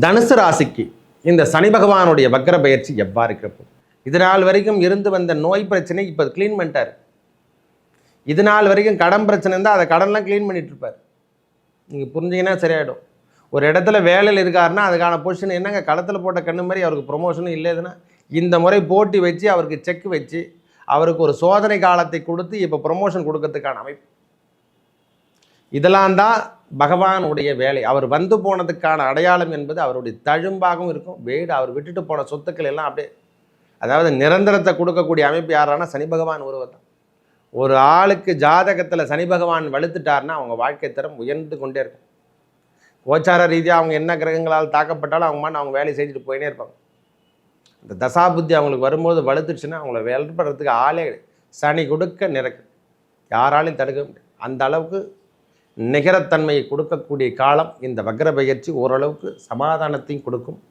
தனுசு ராசிக்கு இந்த சனி பகவானுடைய வக்கர பயிற்சி எவ்வாறு இருக்கப்போ இது நாள் வரைக்கும் இருந்து வந்த நோய் பிரச்சனை இப்போ க்ளீன் பண்ணிட்டார். இது நாள் வரைக்கும் கடன் பிரச்சனை இருந்தால் அதை கடன்லாம் க்ளீன் பண்ணிகிட்டு இருப்பார் நீங்கள் புரிஞ்சிங்கன்னா சரியாயிடும். ஒரு இடத்துல வேலையில் இருக்காருன்னா அதுக்கான பொசிஷன் என்னங்க? களத்தில் போட்ட கண்ணு மாதிரி அவருக்கு ப்ரொமோஷனும் இல்லைதுன்னா இந்த முறை போட்டி வச்சு அவருக்கு செக் வச்சு அவருக்கு ஒரு சோதனை காலத்தை கொடுத்து இப்போ ப்ரொமோஷன் கொடுக்கறதுக்கான அமைப்பு. இதெல்லாம் தான் பகவானுடைய வேலை. அவர் வந்து போனதுக்கான அடையாளம் என்பது அவருடைய தழும்பாகவும் இருக்கும். வீடு அவர் விட்டுட்டு போன சொத்துக்கள் எல்லாம் அப்படியே அதாவது நிரந்தரத்தை கொடுக்கக்கூடிய அமைப்பு யாரானா சனி பகவான் உருவம் தான். ஒரு ஆளுக்கு ஜாதகத்தில் சனி பகவான் வலுத்துட்டார்னா அவங்க வாழ்க்கை தரம் உயர்ந்து கொண்டே இருக்கும். கோச்சார ரீதியாக அவங்க என்ன கிரகங்களால் தாக்கப்பட்டாலும் அவங்க மாதிரி அவங்க வேலையை செஞ்சுட்டு போயினே இருப்பாங்க. இந்த தசாபுத்தி அவங்களுக்கு வரும்போது வலுத்துச்சுன்னா அவங்கள வேலைப்படுறதுக்கு ஆளே சனி கொடுக்க நிறக்கு. யாராலையும் தடுக்க முடியாது. அந்த அளவுக்கு நிகரத்தன்மையை கொடுக்கக்கூடிய காலம் இந்த வக்ர பயிற்சி ஓரளவுக்கு சமாதானத்தையும் கொடுக்கும்.